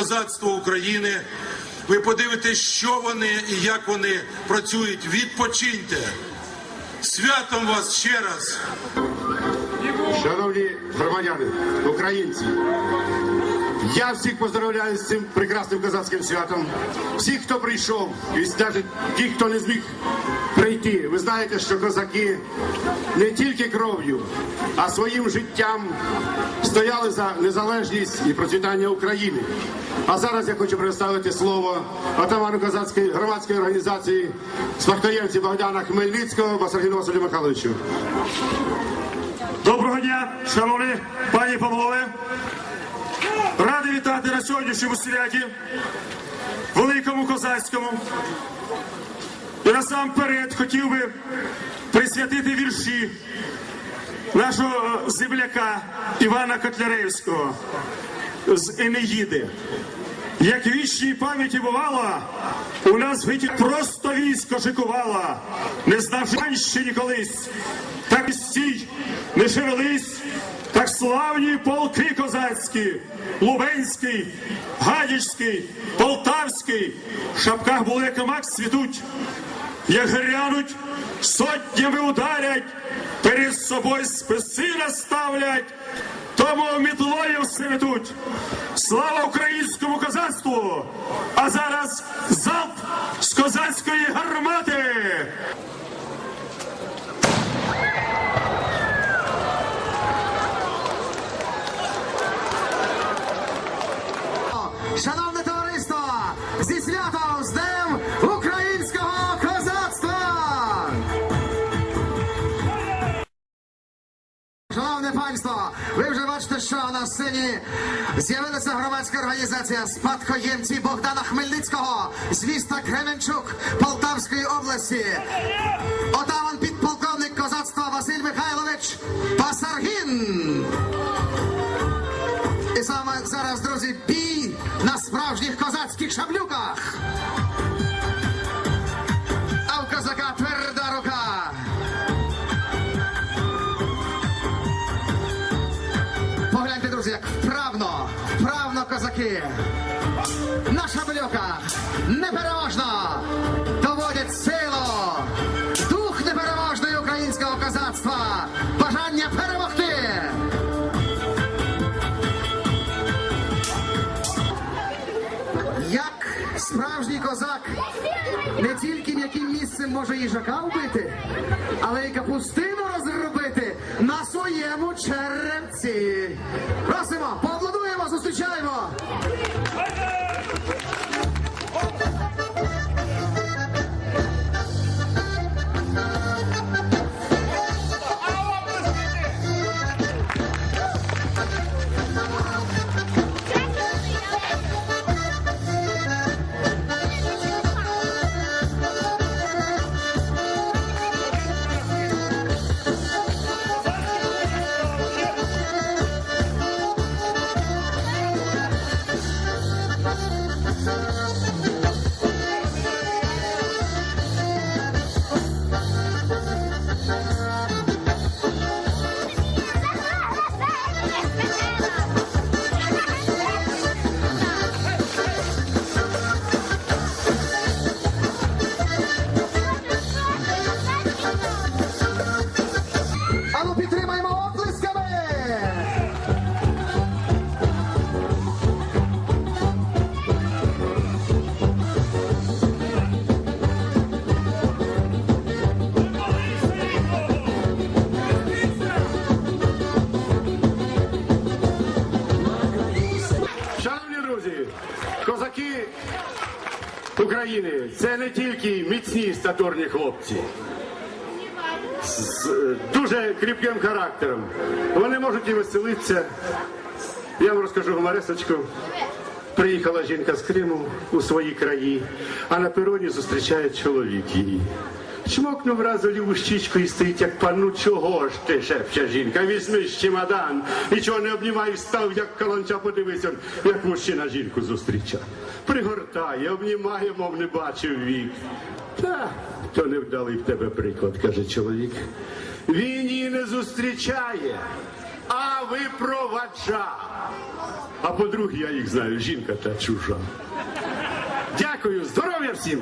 козацтво України. Ви подивитесь, що вони і як вони працюють. Відпочиньте. Святом вас ще раз! Шановні громадяни, українці, я всіх поздравляю з цим прекрасним козацьким святом. Всіх, хто прийшов, і навіть ті, хто не зміг прийти. Ви знаєте, що козаки не тільки кров'ю, а своїм життям стояли за незалежність і процвітання України. А зараз я хочу представити слово отаману козацької громадської організації спадкоємці Богдана Хмельницького Басаргіну Василю Михайловичу. Доброго дня, шановні пані і панове. Радий вітати на сьогоднішньому святі, великому козацькому. І насамперед хотів би присвятити вірші нашого земляка Івана Котляревського з Енеїди. Як вічній пам'яті бувало, у нас в гиті просто військо шикувало, не знавши панщині колись, так і стій, не шевелись, так славні полки козацькі, Лубенський, Гадячський, Полтавський, в шапках були як мак світуть, як грянуть, сотнями ударять, перед собою списи наставлять, тому мітлою все метуть. Слава українському козацтву! А зараз залп з козацької гармати! Шановне товариство, зі святом з Днем українського козацтва! Шановне панство, ви вже бачите, що на сцені з'явилася громадська організація спадкоємці Богдана Хмельницького з міста Кременчук Полтавської області. Отаман підполковник козацтва Василь Михайлович Пасаргін. І саме зараз, друзі, бій на справжніх козацьких шаблюках. А в козака тверда рука. Погляньте, друзі, як вправно, вправно козаки. На шаблюках непереможно м'яким місцем може їжака вбити, але й капустину розробити на своєму черевці. Просимо, поаплодуємо, зустрічаємо. України це не тільки міцні статурні хлопці. З дуже кріпким характером. Вони можуть і веселитися. Я вам розкажу гуморесочку. Приїхала жінка з Криму у свої краї, а на пероні зустрічає чоловік її. Чмокнув разу ліву щічку і стоїть, як пан, ну чого ж ти, шепче жінка, візьми ж чемодан, нічого не обнімай, став, як каланча, подивися, як мужчина жінку зустрічає. Пригортає, обнімає, мов не бачив вік. Та, то невдалий в тебе приклад, каже чоловік. Він її не зустрічає, а випроваджає. А по-друге, я їх знаю, жінка та чужа. Дякую, здоров'я всім!